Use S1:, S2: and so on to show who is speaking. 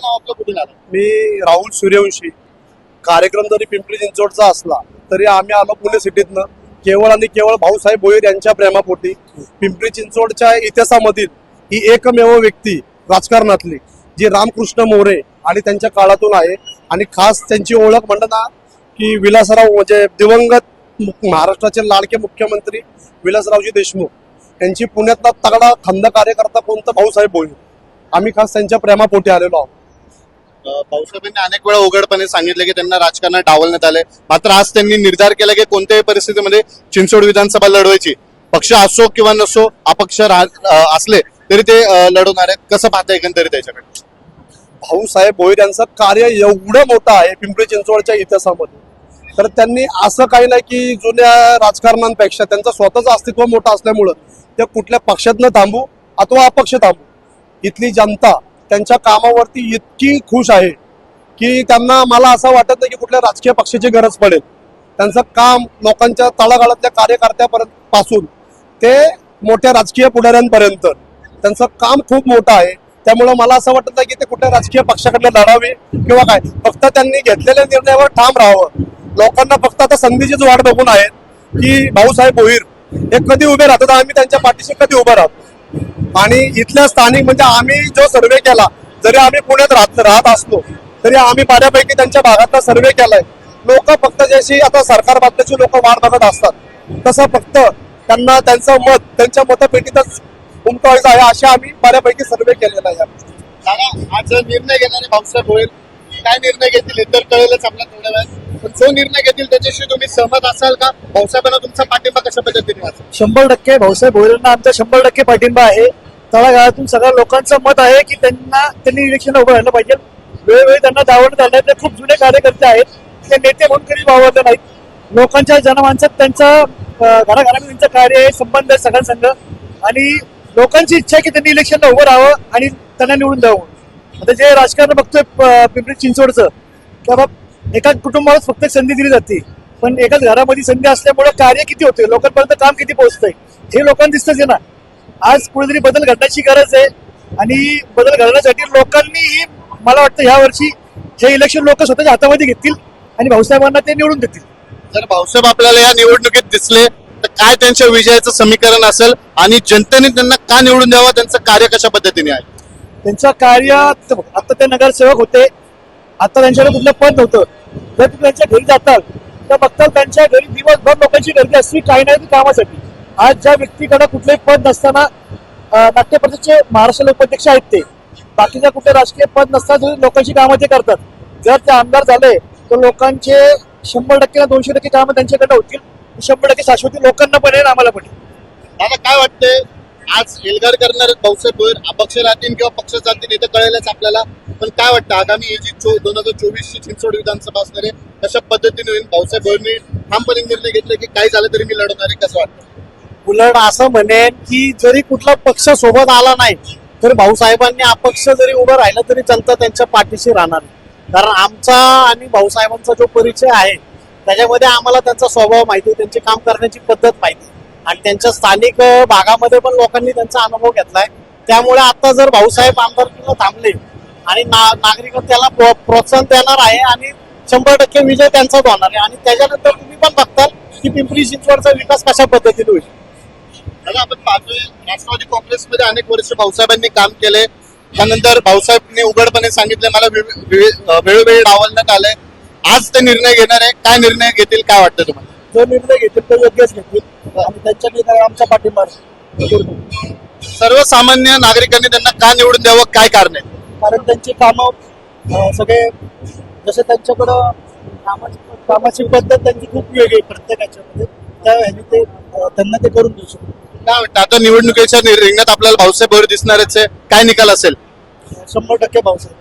S1: नाव आपलं कुठून आलं
S2: मी राहुल सूर्यवंशी. कार्यक्रम जरी पिंपरी चिंचवडचा असला तरी आम्ही आलो पुणे सिटीतनं. केवळ आणि केवळ भाऊसाहेब भोईर यांच्या प्रेमापोटी. पिंपरी चिंचवडच्या इतिहासामधील ही एकमेव व्यक्ती राजकारणातली जी रामकृष्ण मोरे आणि त्यांच्या काळातून आहे. आणि खास त्यांची ओळख म्हणलं ना की विलासराव म्हणजे दिवंगत महाराष्ट्राचे लाडके मुख्यमंत्री विलासरावजी देशमुख. यांची पुण्यातला तगडा खंद कार्यकर्ता कोणता? भाऊसाहेब भोईर. आम्ही खास त्यांच्या प्रेमापोटी आलेलो आहोत.
S1: भाऊसाहेबांनी अनेक वेळा उघडपणे सांगितले की त्यांना राजकारणात डावलण्यात आले मात्र आज त्यांनी निर्धार केला की कोणत्याही परिस्थितीमध्ये चिंचवड विधानसभा लढवायची. पक्ष असो किंवा नसो अपक्ष असले तरी ते लढवणार आहेत. कसं पाहता एकंदरीत त्याच्याकडे
S2: भाऊसाहेब भोईर यांचं कार्य एवढं मोठं आहे पिंपरी चिंचवडच्या इतिहासामध्ये. तर त्यांनी असं काही नाही की जुन्या राजकारणांपेक्षा त्यांचं स्वतःचं अस्तित्व मोठं असल्यामुळं ते कुठल्या पक्षात न थांबू अथवा अपक्ष थांबू. इथली जनता त्यांच्या कामावरती इतकी खुश आहे की त्यांना मला असं वाटत नाही की कुठल्या राजकीय पक्षाची गरज पडेल. त्यांचं काम लोकांच्या तळागाळातल्या कार्यकर्त्यापर्यंत पासून ते मोठ्या राजकीय पुढाऱ्यांपर्यंत. त्यांचं काम खूप मोठं आहे. त्यामुळं मला असं वाटत नाही की ते कुठल्या राजकीय पक्षाकडे लढावे किंवा काय. फक्त त्यांनी घेतलेल्या निर्णयावर ठाम राहावं. लोकांना फक्त आता संधीचीच वाट बघून आहेत की भाऊसाहेब भोईर हे कधी उभे राहतात आम्ही त्यांच्या पाठीशी कधी उभं राहतो आणि इथल्या स्थानिक म्हणजे आम्ही जो सर्वे केला जरी आम्ही पुण्यात राहत राहत असलो तरी आम्ही बऱ्यापैकी त्यांच्या भागातला सर्वे केलाय. लोक फक्त जशी आता सरकार बाबतीची लोक वाट बघत असतात. तसं फक्त त्यांना त्यांचं मत त्यांच्या मतपेटीतच उमटवायचं आहे असे आम्ही बऱ्यापैकी सर्वे केलेला आहे
S1: दादा आज निर्णय घेणारे भाऊसाहेब होईल काय निर्णय घेतील तर कळेलच आपल्या थोड्या वेळात. जो निर्णय घेतील त्याच्याशी तुम्ही सहमत असाल का? भाऊसाहेबांना तुमचा पाठिंबा कशा पद्धतीने असेल
S3: शंभर टक्के भाऊसाहेब भोईरांना आमचा शंभर टक्के पाठिंबा आहे. तळागाळातून सगळ्या लोकांचं मत आहे की त्यांना त्यांनी इलेक्शन उभं राहिलं पाहिजे. वेळोवेळी त्यांना दावण झालं ते खूप जुने कार्यकर्ते आहेत. ते नेते म्हणून कधी वावरले नाहीत. लोकांच्या जनमानसात त्यांचं अं, घराघरामध्ये त्यांचं कार्य आहे. संबंध आहे सगळ्यांसंग. आणि लोकांची इच्छा आहे की त्यांनी इलेक्शनला उभं राहावं आणि त्यांना निवडून द्यावं. आता जे राजकारण बघतोय पिंपरी चिंचवडचं की बाबा एका कुटुंबालाच फक्त संधी दिली जाते. पण एकाच घरामध्ये संधी असल्यामुळे कार्य किती होते? लोकांपर्यंत काम किती पोहोचतंय? हे लोकांना दिसतंच ना. आज कुठेतरी बदल घडण्याची गरज आहे आणि बदल घडण्यासाठी लोकांनी मला वाटतं ह्या वर्षी हे इलेक्शन लोक स्वतःच्या हातामध्ये घेतील आणि भाऊसाहेबांना ते निवडून देतील.
S1: जर भाऊसाहेब आपल्याला या निवडणुकीत दिसले तर काय त्यांच्या विजयाचं समीकरण असेल आणि जनतेने त्यांना का निवडून द्यावा? त्यांचं कार्य कशा पद्धतीने आहे?
S3: त्यांचं कार्य आता ते नगरसेवक होते. आता त्यांच्याकडे कुठलं पद नव्हतं. जर तुम्ही त्यांच्या घरी जाताल तर बघताल त्यांच्या घरी दिवसभर लोकांची गर्दी असते काही नाही कामासाठी. आज ज्या व्यक्तीकडे कुठलंही पद नसताना नाट्य परिषदेचे महाराष्ट्र लोकाध्यक्ष आहेत ते. बाकीच्या कुठले राजकीय पद नसताना लोकांची कामं ते करतात. जर ते आमदार झाले तर लोकांचे शंभर टक्के ना दोनशे टक्के कामं त्यांच्याकडे होतील. शंभर टक्के शाश्वती लोकांना पण येईल आम्हाला पण.
S1: दादा काय वाटतंय? आज एल्गार करणारे भाऊसाहेब अपक्ष राहतील किंवा पक्ष जातील हे तर कळेलच आपल्याला. पण काय वाटतं आगामी ही जी चो दोन हजार चोवीसची चिंचवड विधानसभा असणार आहे कशा पद्धतीने होईल? भाऊसाहेब भोईरने ठामपणे निर्णय घेतले की काय झालं तरी मी लढवणार आहे कसं वाटतं?
S3: उलट असं म्हणेन की जरी कुठला पक्ष सोबत आला नाही तर भाऊसाहेबांनी अपक्ष जरी उभं राहिलं तरी जनता त्यांच्या पाठीशी राहणार कारण आमचा आणि भाऊसाहेबांचा जो परिचय आहे त्याच्यामध्ये आम्हाला त्यांचा स्वभाव माहिती त्यांचे काम करण्याची पद्धत माहिती आणि त्यांच्या स्थानिक भागामध्ये पण लोकांनी त्यांचा अनुभव घेतलाय. त्यामुळे आता जर भाऊसाहेब आमदार थांबले आणि नागरिक त्याला प्रो- प्रोत्साहन देणार आहे आणि शंभर टक्के विजय त्यांचाच होणार आहे. आणि त्याच्यानंतर तुम्ही पण बघताल की पिंपरी चिंचवडचा विकास कशा पद्धतीने होईल.
S1: दादा आपण पाहतोय राष्ट्रवादी काँग्रेसमध्ये अनेक वर्ष भाऊसाहेबांनी काम केले. त्यानंतर भाऊसाहेबांनी उघडपणे सांगितले मला वेळ- वेळ- वेळोवेळी डावलण्यात आलंय. आज ते निर्णय घेणार आहे. काय निर्णय घेतील काय वाटतं तुम्हाला?
S3: जो निर्णय घेतील तो योग्यच घेतील. आणि त्यांच्या निर्णयाला आमचा पाठिंबा.
S1: सर्वसामान्य नागरिकांनी त्यांना का निवडून द्यावं काय कारण आहे?
S3: कारण त्यांची कामं सगळे जसे त्यांच्याकडं कामाची कामाची पद्धत त्यांची खूप वेगळी प्रत्येकाच्यामध्ये. त्या ह्याने ते त्यांना ते करून देऊ शकतो
S1: काय वाटतं? आता निवडणुकीच्या नि- रिंगणात आपल्याला भाऊसाहेब भोईर दिसणारच आहे. काय निकाल असेल?
S3: शंभर टक्के भाऊसाहेब.